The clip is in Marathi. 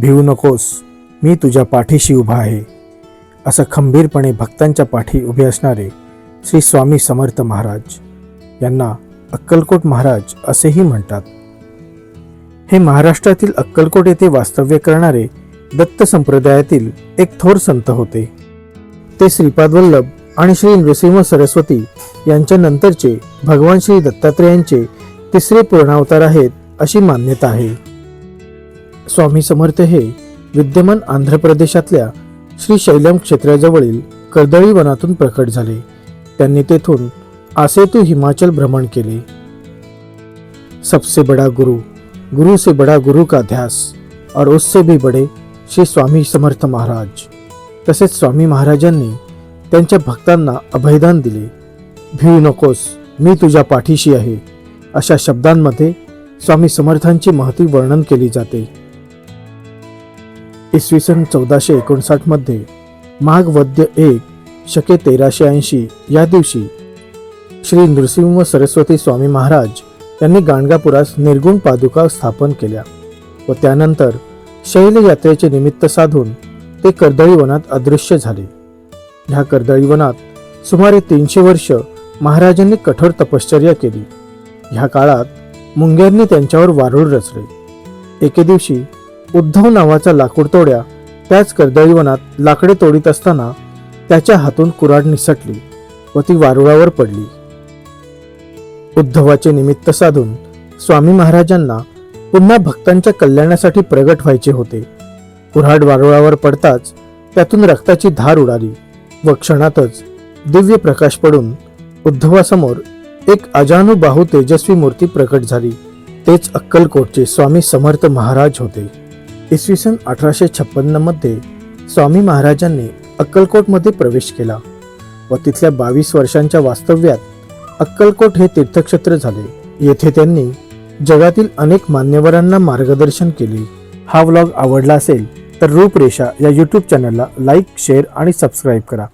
भिवू नकोस. मी तुझ्या पाठीशी उभा आहे. असं खंबीरपणे भक्तांच्या पाठी उभे असणारे श्री स्वामी समर्थ महाराज यांना अक्कलकोट महाराज असेही म्हणतात. हे महाराष्ट्रातील अक्कलकोट येथे वास्तव्य करणारे दत्त संप्रदायातील एक थोर संत होते. ते श्रीपाद वल्लभ आणि श्री नृसिंह सरस्वती यांच्या नंतरचे भगवान श्री दत्तात्रेयांचे तिसरे पूर्णावतार आहेत अशी मान्यता आहे. स्वामी समर्थ हे विद्यमान आंध्र प्रदेशातल्या श्री शैलम क्षेत्राजवळील कर्दळी वनातून प्रकट झाले. त्यांनी तेथून आसेतू हिमाचल भ्रमण केले. सबसे बडा गुरु गुरु से बडा गुरु का ध्यास और उससे भी बडे श्री स्वामी समर्थ महाराज. तसेच स्वामी महाराजांनी त्यांच्या भक्तांना अभयदान दिले. भिऊ नकोस मी तुझ्या पाठीशी आहे अशा शब्दांमध्ये स्वामी समर्थांची महती वर्णन केली जाते. इसवी सन चौदाशे एकोणसाठमध्ये माघ वद्य एक शके तेराशे ऐंशी या दिवशी श्री नृसिंह सरस्वती स्वामी महाराज यांनी गाणगापुरास निर्गुण पादुका स्थापन केल्या व त्यानंतर शैल यात्रेचे निमित्त साधून ते कर्दळी वनात अदृश्य झाले. ह्या कर्दळी वनात सुमारे तीनशे वर्ष महाराजांनी कठोर तपश्चर्या केली. ह्या काळात मुंग्यांनी त्यांच्यावर वारूळ रचले. एके दिवशी उद्धव नावाचा लाकूड तोड्या त्याच कर्दळीवनात लाकडे तोडीत असताना त्याच्या हातून कुराड निसटली व ती वारुळावर पडली. उद्धवाचे निमित्त साधून स्वामी महाराजांना पुन्हा भक्तांच्या कल्याणासाठी प्रगट व्हायचे होते. कुऱ्हाड वारुळावर पडताच त्यातून रक्ताची धार उडाली व क्षणातच दिव्य प्रकाश पडून उद्धवासमोर एक अजानुबाहू तेजस्वी मूर्ती प्रकट झाली. तेच अक्कलकोटचे स्वामी समर्थ महाराज होते. इसवी सन अठराशे छप्पन्नमध्ये स्वामी महाराजांनी अक्कलकोटमध्ये प्रवेश केला व तिथल्या बावीस वर्षांच्या वास्तव्यात अक्कलकोट हे तीर्थक्षेत्र झाले. येथे त्यांनी जगातील अनेक मान्यवरांना मार्गदर्शन केले. हा व्लॉग आवडला असेल तर रूपरेषा या यूट्यूब चॅनलला लाईक शेअर आणि सबस्क्राईब करा.